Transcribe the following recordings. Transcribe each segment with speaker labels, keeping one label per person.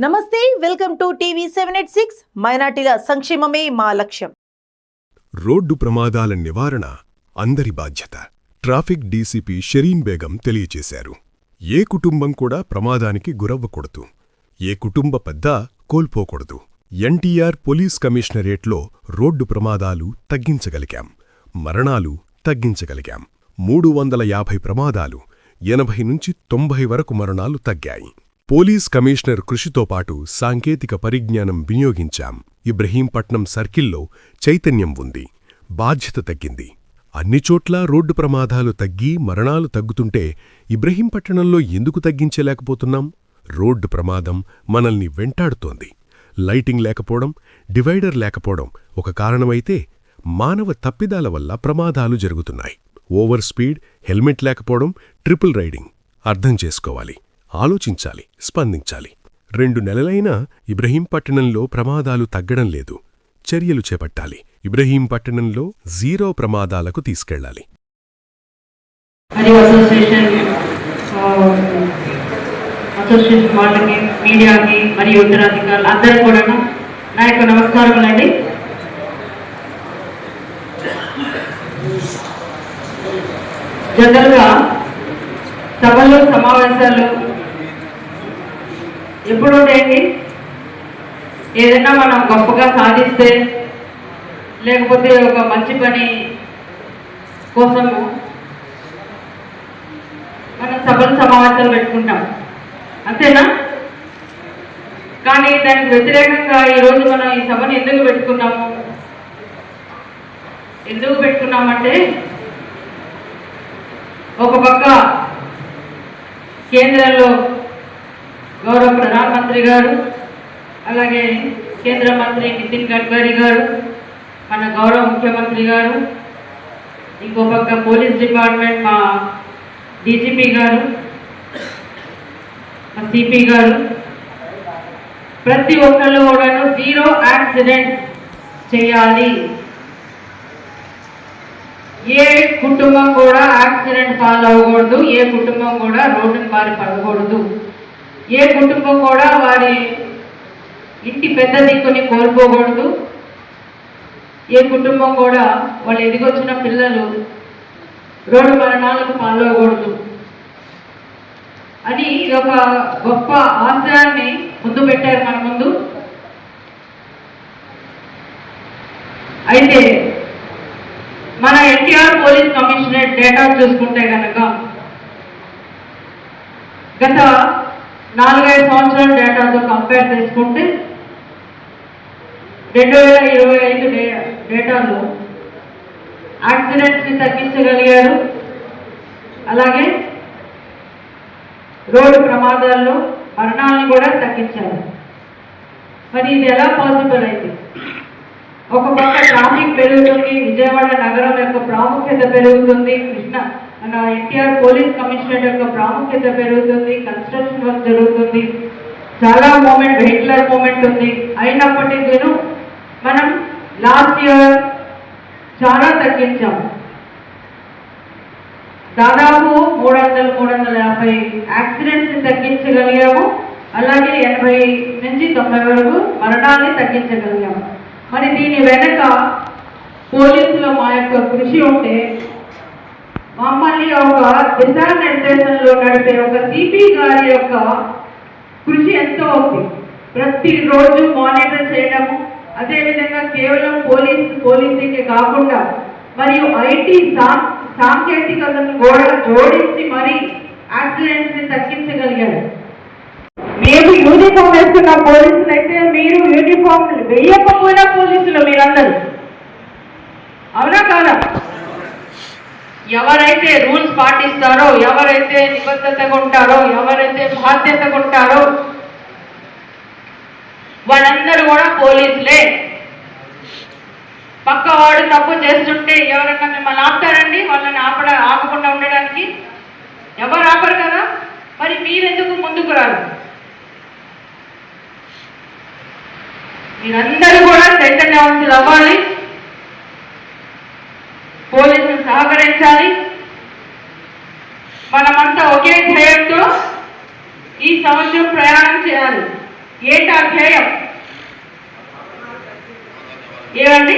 Speaker 1: నమస్తే welcome to TV seven eight six. మైనార్టీల సంక్షేమమే మా లక్ష్యం.
Speaker 2: రోడ్డు ప్రమాదాల నివారణ అందరి బాధ్యత. ట్రాఫిక్ డీసీపీ షెరీన్ బేగం తెలియచేశారు. ఏ కుటుంబం కూడా ప్రమాదానికి గురవ్వకూడదు. ఏ కుటుంబ పెద్ద కోల్పోకూడదు. ఎన్టీఆర్ పోలీస్ కమిషనరేట్లో రోడ్డు ప్రమాదాలు తగ్గించగలిగాం. మరణాలు తగ్గించగలిగాం. మూడు వందల యాభై ప్రమాదాలు ఎనభై నుంచి తొంభై వరకు మరణాలు తగ్గాయి. పోలీస్ కమిషనర్ కృషితో పాటు సాంకేతిక పరిజ్ఞానం వినియోగించాం. ఇబ్రహీంపట్నం సర్కిల్లో చైతన్యం ఉంది. బాధ్యత తగ్గింది. అన్ని చోట్ల రోడ్డు ప్రమాదాలు తగ్గి మరణాలు తగ్గుతుంటే ఇబ్రహీంపట్టణంలో ఎందుకు తగ్గించలేకపోతున్నాం? రోడ్డు ప్రమాదం మనల్ని వెంటాడుతోంది. లైటింగ్ లేకపోవడం డివైడర్ లేకపోవడం ఒక కారణమైతే మానవ తప్పిదాల వల్ల ప్రమాదాలు జరుగుతున్నాయి. ఓవర్ స్పీడ్ హెల్మెట్ లేకపోవడం ట్రిపుల్ రైడింగ్. అర్థం చేసుకోవాలి. ఆలోచించాలి స్పందించాలి. రెండు నెలలైనా ఇబ్రహీంపట్టణంలో ప్రమాదాలు తగ్గడం లేదు. చర్యలు చేపట్టాలి. ఇబ్రహీంపట్టణంలో జీరో ప్రమాదాలకు
Speaker 3: తీసుకెళ్ళాలి అసోసియేషన్ uh, వాళ్ళకి మీడియాకి మరియు ఉత్తరాధికారులు అందరూ కూడా నా యొక్క నమస్కారములండి జనరల్గా సభలు సమావేశాలు ఎప్పుడు ఉంటాయండి ఏదైనా మనం గొప్పగా సాధిస్తే లేకపోతే ఒక మంచి పని కోసము మనం సభలు సమావేశాలు పెట్టుకుంటాం. అంతేనా? కానీ దానికి వ్యతిరేకంగా ఈరోజు మనం ఈ సభను ఎందుకు పెట్టుకున్నాము? ఎందుకు పెట్టుకున్నామంటే ఒక పక్క కేంద్రంలో గౌరవ ప్రధానమంత్రి గారు అలాగే కేంద్ర మంత్రి నితిన్ గడ్కరీ గారు మన గౌరవ ముఖ్యమంత్రి గారు ఇంకో పక్క పోలీస్ డిపార్ట్మెంట్ మా డీజీపీ గారు మా సిపి గారు ప్రతి ఒక్కళ్ళు కూడాను జీరో యాక్సిడెంట్ చేయాలి. ఏ కుటుంబం కూడా యాక్సిడెంట్ పాలవ్వకూడదు ఏ కుటుంబం కూడా రోడ్డుని బారి పడకూడదు. ఏ కుటుంబం కూడా వారి ఇంటి పెద్ద దిక్కుని కోల్పోకూడదు. ఏ కుటుంబం కూడా వాళ్ళు ఎదిగొచ్చిన పిల్లలు రోడ్డు మరణాలకు పాల్గొకూడదు అని ఇది ఒక గొప్ప ఆశయాన్ని ముందు పెట్టారు మన ముందు. అయితే మన ఎన్టీఆర్ పోలీస్ కమిషనరేట్ డేటా చూసుకుంటే కనుక గత నాలుగైదు సంవత్సరాల డేటాతో కంపేర్ చేసుకుంటే రెండు వేల ఇరవై ఐదు డేటాలో యాక్సిడెంట్స్ని తగ్గించగలిగారు. అలాగే రోడ్డు ప్రమాదాల్లో మరణాలను కూడా తగ్గించారు. మరి ఇది ఎలా పాసిబుల్ అయింది ఒక పక్క ట్రాఫిక్ పెరుగుతుంది విజయవాడ నగరం యొక్క ప్రాముఖ్యత పెరుగుతుంది కృష్ణ మన ఎన్టీఆర్ పోలీస్ కమిషనర్ యొక్క ప్రాముఖ్యత పెరుగుతుంది కన్స్ట్రక్షన్ వర్క్ జరుగుతుంది. చాలా మూమెంట్ వెహికులర్ మూమెంట్ ఉంది. అయినప్పటికీ మనం లాస్ట్ ఇయర్ చాలా తగ్గించాము దాదాపు మూడు వందలు మూడు వందల యాభై యాక్సిడెంట్స్ తగ్గించగలిగాము. అలాగే ఎనభై నుంచి తొంభై వరకు మరణాన్ని తగ్గించగలిగాము. మరి దీని వెనక పోలీసుల మా యొక్క కృషి ఉంటే మమ్మల్ని ఒక దిశానిర్దేశంలో నడిపే ఒక సిపి గారి యొక్క కృషి ఎంతో ఉంది. ప్రతిరోజు మానిటర్ చేయడము అదేవిధంగా కేవలం పోలీస్ పోలీసింగ్ కాకుండా మరియు ఐటీ సా సాంకేతికతను కూడా జోడించి మరి యాక్సిడెంట్స్ని తగ్గించగలిగారు. మేము యూనిఫామ్ వేస్తున్న పోలీసులు అయితే మీరు యూనిఫామ్ వేయకపోయినా పోలీసులు మీరందరూ. అవునా కాదా? ఎవరైతే రూల్స్ పాటిస్తారో ఎవరైతే నిబద్ధతగా ఉంటారో ఎవరైతే బాధ్యతగా ఉంటారో వాళ్ళందరూ కూడా పోలీసులే. పక్కవాడు తప్పు చేస్తుంటే ఎవరన్నా మిమ్మల్ని ఆపుతారండి? వాళ్ళని ఆపడ ఆపకుండా ఉండడానికి? ఎవరు ఆపరు కదా? మరి మీరెందుకు ముందుకు రారు? మీరందరూ కూడా చైతన్యవంతులు అవ్వాలి పోలీసులు సహకరించాలి మనమంతా ఒకే ధ్యేయంతో ఈ సంవత్సరం ప్రయాణం చేయాలి. ఏంటి ఆ ధ్యేయం? ఏమండి?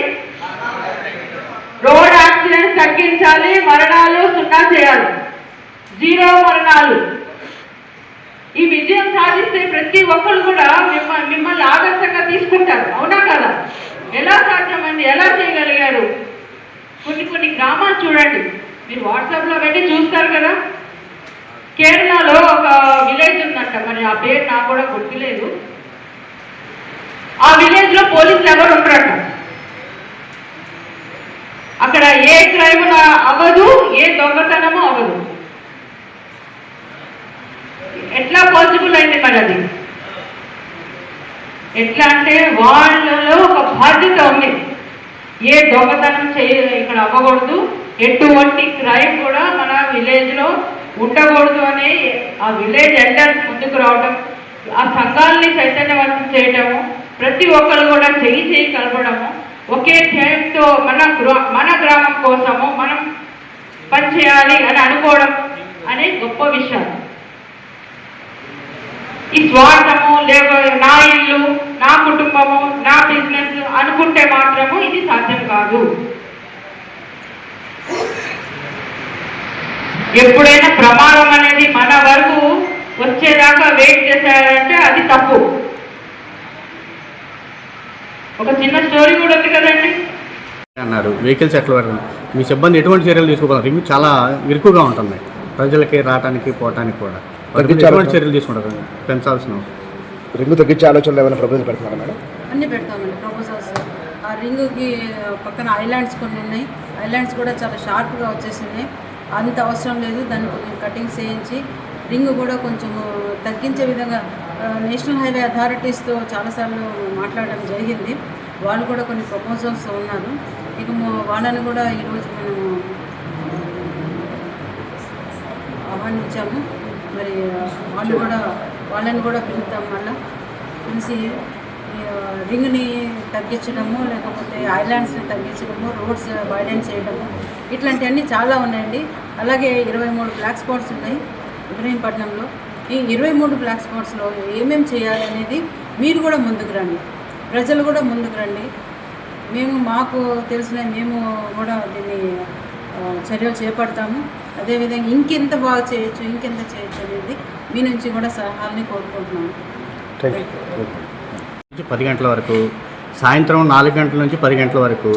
Speaker 3: రోడ్ యాక్సిడెంట్స్ తగ్గించాలి మరణాలు సున్నా చేయాలి. జీరో మరణాలు. ఈ విజయం సాధిస్తే ప్రతి ఒక్కరు కూడా మిమ్మల్ని మిమ్మల్ని ఆదర్శంగా తీసుకుంటారు. అవునా కదా? ఎలా సాధ్యమైంది ఎలా చేయగలిగారు? కొన్ని కొన్ని గ్రామాలు చూడండి. మీరు వాట్సాప్లో పెట్టి చూస్తారు కదా. కేరళలో ఒక విలేజ్ ఉందంట. మరి ఆ పేరు నాకు కూడా గుర్తులేదు. ఆ విలేజ్లో పోలీసులు ఎవరు ఉంటారట అక్కడ ఏ క్రైమ్ అవ్వదు ఏ దొంగతనము అవ్వదు. ఎట్లా పాసిబుల్ అయింది మరి అది? ఎట్లా అంటే వాళ్ళలో ఒక బాధ్యత ఉంది. ఏ దొంగతనం చేయ ఇక్కడ అవ్వకూడదు. ఎటువంటి క్రైమ్ కూడా మన విలేజ్లో ఉండకూడదు అని ఆ విలేజ్ ఎల్డర్స్ ముందుకు రావడం ఆ సంఘాలని చైతన్యవంతం చేయడము ప్రతి ఒక్కరు కూడా చెయ్యి చేయి కలపడము ఒకే ధ్యేయంతో మన గ్రా- మన గ్రామం కోసము మనం పనిచేయాలి అని అనుకోవడం అనే గొప్ప విషయం. ఈ స్వార్థము లేక నా ఇల్లు నా కుటుంబము నా బిజినెస్ అనుకుంటే మాత్రము ఇది సాధ్యం కాదు. ఎప్పుడైనా ప్రమాదం అనేది మన వరకు వచ్చేదాకా వెయిట్ చేశారంటే అది తప్పు. ఒక చిన్న స్టోరీ కూడా ఉంది కదండి?
Speaker 4: అన్నారు. వెహికల్స్ ఎట్లా పడుతుంది మీ సిబ్బంది ఎటువంటి చర్యలు తీసుకోవాలి? రింగ్ చాలా ఇరుకుగా ఉంటుంది ప్రజలకి రావడానికి పోవటానికి కూడా. ఎటువంటి చర్యలు తీసుకుంటారు? పెంచాల్సిన అవసరం.
Speaker 5: రింగు తగ్గించే ఆలోచనలు ఏమైనా ప్రపోజల్ పెడుతున్నారా మేడం?
Speaker 6: అన్ని పెడతామండి ప్రపోజల్స్ ఆ రింగ్కి పక్కన ఐలాండ్స్ కొన్ని ఉన్నాయి. ఐలాండ్స్ కూడా చాలా షార్ప్గా వచ్చేసినాయి. అంత అవసరం లేదు దాన్ని కొంచెం కటింగ్స్ చేయించి రింగ్ కూడా కొంచెం తగ్గించే విధంగా నేషనల్ హైవే అథారిటీస్తో చాలాసార్లు మాట్లాడడం జరిగింది. వాళ్ళు కూడా కొన్ని ప్రపోజల్స్ ఉన్నారు. ఇక మొ- వాళ్ళని కూడా ఈరోజు మనము ఆహ్వానించాము. మరి వాళ్ళు కూడా వాళ్ళని కూడా పిలుద్దాం మళ్ళీ పిలిచి రింగ్ని తగ్గించడము లేకపోతే ఐలాండ్స్ని తగ్గించడము రోడ్స్ వైడెన్ చేయడము ఇట్లాంటివన్నీ చాలా ఉన్నాయండి. అలాగే ఇరవై మూడు బ్లాక్ స్పాట్స్ ఉన్నాయి ఇబ్రహీంపట్నంలో. ఈ ఇరవై మూడు బ్లాక్ స్పాట్స్లో ఏమేమి చేయాలి అనేది మీరు కూడా ముందుకు రండి. ప్రజలు కూడా ముందుకు రండి. మేము మాకు తెలిసిన మేము కూడా దీన్ని చర్యలు చేపడతాము. అదేవిధంగా ఇంకెంత బాగా చేయొచ్చు ఇంకెంత చేయొచ్చు అనేది మీ నుంచి కూడా సలహాలని
Speaker 4: నుంచి పది గంటల వరకు సాయంత్రం నాలుగు గంటల నుంచి పది గంటల వరకు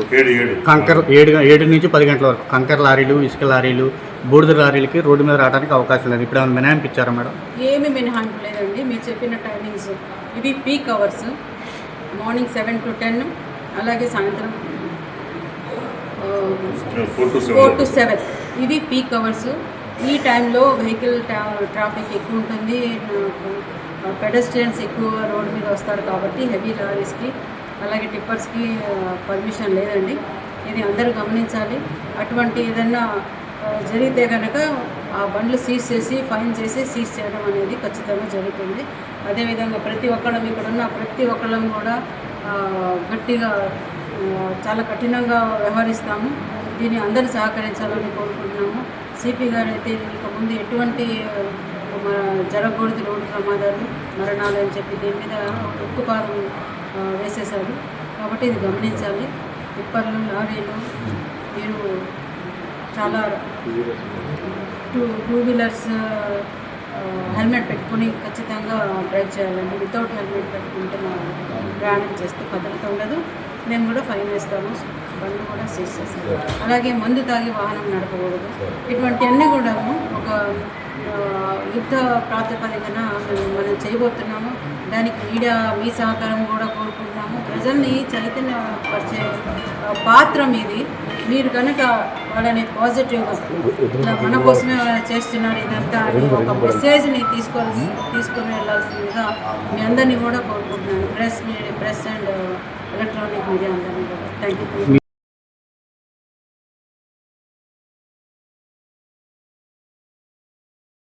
Speaker 4: కంకర్ ఏడు ఏడు నుంచి పది గంటల వరకు కంకర్ లారీలు ఇసుక లారీలు బూడిద లారీలకి రోడ్డు మీద రావడానికి అవకాశం లేదు. ఇప్పుడు ఏమైనా మినహాయింపు ఇచ్చారా మేడం?
Speaker 6: ఏమి మినహాయింపు లేదండి. మీరు చెప్పిన టైమింగ్స్ ఇవి peak hours morning seven to ten అలాగే సాయంత్రం
Speaker 7: ఫోర్ టు సెవెన్
Speaker 6: ఇవి పీక్ అవర్స్ ఈ టైంలో వెహికల్ ట్రాఫిక్ ఎక్కువ ఉంటుంది. పెడస్ట్రియన్స్ ఎక్కువ రోడ్డు మీద వస్తారు కాబట్టి హెవీ లారీస్కి అలాగే టిప్పర్స్కి పర్మిషన్ లేదండి. ఇది అందరూ గమనించాలి. అటువంటి ఏదన్నా జరిగితే కనుక ఆ బండ్లు సీజ్ చేసి ఫైన్ చేసి సీజ్ చేయడం అనేది ఖచ్చితంగా జరుగుతుంది. అదేవిధంగా ప్రతి ఒక్కళ్ళం ఇక్కడ ఉన్న ప్రతి ఒక్కళ్ళం కూడా గట్టిగా చాలా కఠినంగా వ్యవహరిస్తాము. దీన్ని అందరూ సహకరించాలని కోరుకుంటున్నాము. సిపి గారు అయితే ఇక ముందు ఎటువంటి జరగకూడదు రోడ్డు ప్రమాదాలు మరణాలు అని చెప్పి దీని మీద ఉక్కుపాదం వేసేశారు. కాబట్టి ఇది గమనించాలి. కుప్పర్లు లారీలు మీరు చాలా టూ టూ వీలర్స్ హెల్మెట్ పెట్టుకొని ఖచ్చితంగా డ్రైవ్ చేయాలండి. వితౌట్ హెల్మెట్ పెట్టుకుంటే ప్రయాణం చేస్తే భద్రత ఉండదు. మేము కూడా ఫైన్ వేస్తాము. బండ్లు కూడా సీజ్ చేస్తాము. అలాగే మందు తాగి వాహనం నడపకూడదు. ఇటువంటివన్నీ కూడా ఒక యుద్ధ ప్రాతిపదికన మనం చేయబోతున్నాము. దానికి మీడియా మీ సహకారం కూడా కోరుకుంటున్నాము. ప్రజల్ని చైతన్యపరిచే పాత్ర మీది. మీరు కనుక వాళ్ళని పాజిటివ్గా మన కోసమే చేస్తున్నారు ఇదంతా అని ఒక మెసేజ్ని తీసుకొని తీసుకొని వెళ్ళాల్సిందిగా మీ అందరినీ కూడా కోరుకుంటున్నాను. Press media press and electronic media అందరినీ కూడా థ్యాంక్ యూ